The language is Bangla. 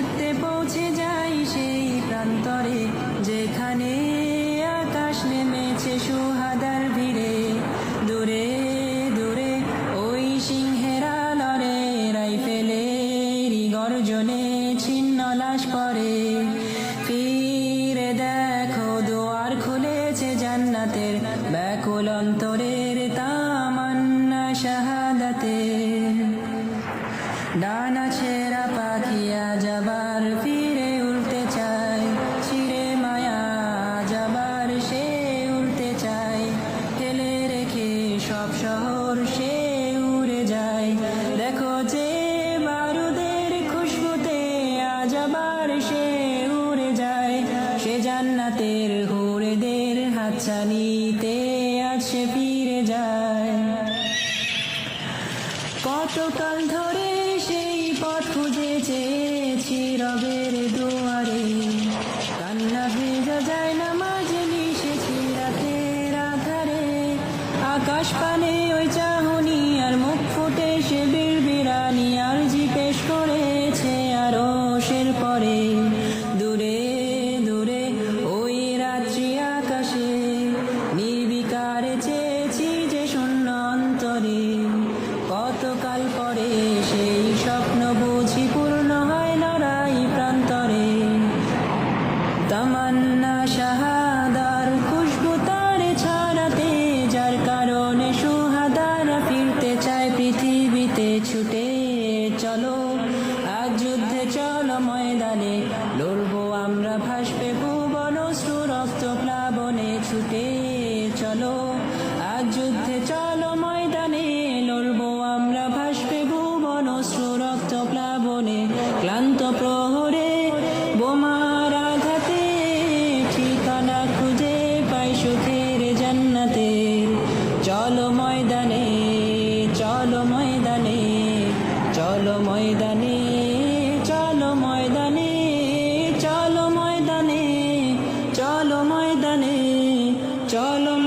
ছুটতে পৌঁছে যাই সেই প্রান্তরে, যেখানে আকাশ নেমেছে সুহাদার ভিড়ে। দূরে দূরে ওই সিংহেরা লড়ে রাইফেলে গর্জনে ছিন্ন লাশ পরে ফিরে দেখো, দুয়ার খুলেছে জান্নাতের, ব্যাকুল অন্তরের তামান্না শাহাদাতের। ডানা ছেড়া সব শহর সে উড়ে যায়। দেখো যে বারুদের খুশবুতে আজ আবার সে উড়ে যায়। সে জান্নাতের হুড়েদের হাতছানিতে আজ সে ফিরে যায়। কতকাল ধরে আকাশ পানে ওই চাহনি আর মুখ ফুটে সে বিড়বিড়ানি আর জিজ্ঞেস করেছে আর সের পরে, দূরে দূরে, ওই রাত্রি আকাশে নির্বিকারে চেয়েছি যে শূন্য অন্তরে কতকাল পরে সেই চলো, আজ যুদ্ধে চলো ময়দানে। লড়বো আমরা ভাসবে ভুবন সুরক্ত প্লাবনে ছুটে চলো। আজ যুদ্ধে চলো ময়দানে, লড়বো আমরা ভাসবে ভুবন সুরক্ত প্লাবনে। ক্লান্ত প্র চলো